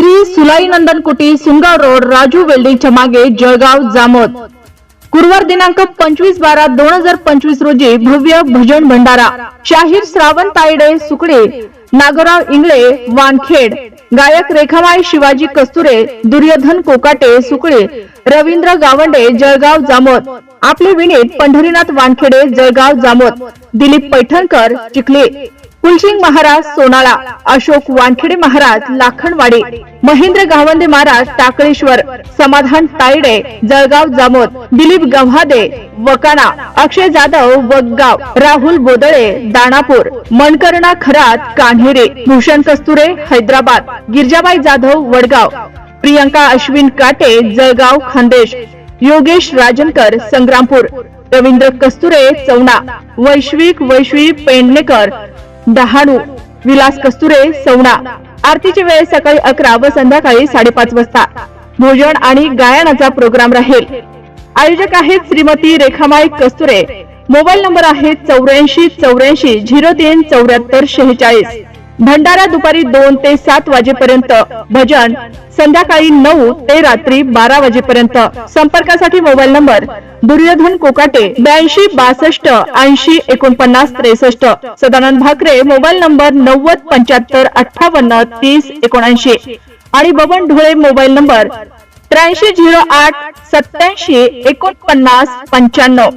श्री सुलाई नंदन कुटी सुंगाव रोड राजू वेल्डिंगच्या मागे जळगाव जामोद. गुरुवार दिनांक पंचवीस बारा दोन हजार पंचवीस रोजी भव्य भजन भंडारा. शाहीर श्रावण तायडे सुकडे नागोराव इंगळे वानखेड गायक रेखामाई शिवाजी कस्तुरे दुर्योधन कोकाटे सुकळे रवींद्र गावंडे जळगाव जामोद. आपले विनीत पंढरीनाथ वानखेडे जळगाव जामोद. दिलीप पैठणकर चिखले. कुलसिंग महाराज सोनाळा अशोक वानखेडे महाराज लाखणवाडी महेंद्र गावंदे महाराज टाकळेश्वर समाधान तायडे जळगाव जामोद दिलीप गव्हादे वकाणा अक्षय जाधव वगगाव राहुल बोदळे दानापूर मनकर्णा खरात कान्हेरे भूषण कस्तुरे हैदराबाद गिरजाबाई जाधव वडगाव प्रियंका अश्विन काटे जळगाव खानदेश योगेश राजनकर संग्रामपूर रवींद्र कस्तुरे चौना वैश्विक वैश्वी पेंडणेकर डहाणू विलास कस्तुरे सवणा. आरतीची वेळ सकाळी अकरा व संध्याकाळी साडेपाच वाजता. भोजन आणि गायनाचा प्रोग्राम राहील. आयोजक आहेत श्रीमती रेखामाई कस्तुरे. मोबाईल नंबर आहे चौऱ्याऐंशी चौऱ्याऐंशी झिरो तीन चौऱ्याहत्तर शेहेचाळीस. भंडारा दुपारी दोन ते सात वाजेपर्यंत. भजन संध्याकाळी नऊ ते रात्री बारा वाजेपर्यंत. संपर्कासाठी मोबाईल नंबर दुर्योधन कोकाटे ब्याऐंशी बासष्ट ऐंशी एकोणपन्नास त्रेसष्ट. सदानंद भाकरे मोबाईल नंबर नव्वद पंच्याहत्तर अठ्ठावन्न तीस एकोणऐंशी. आणि बबन ढोळे मोबाईल नंबर त्र्याऐंशी झिरो आठ सत्याऐंशी एकोणपन्नास पंच्याण्णव.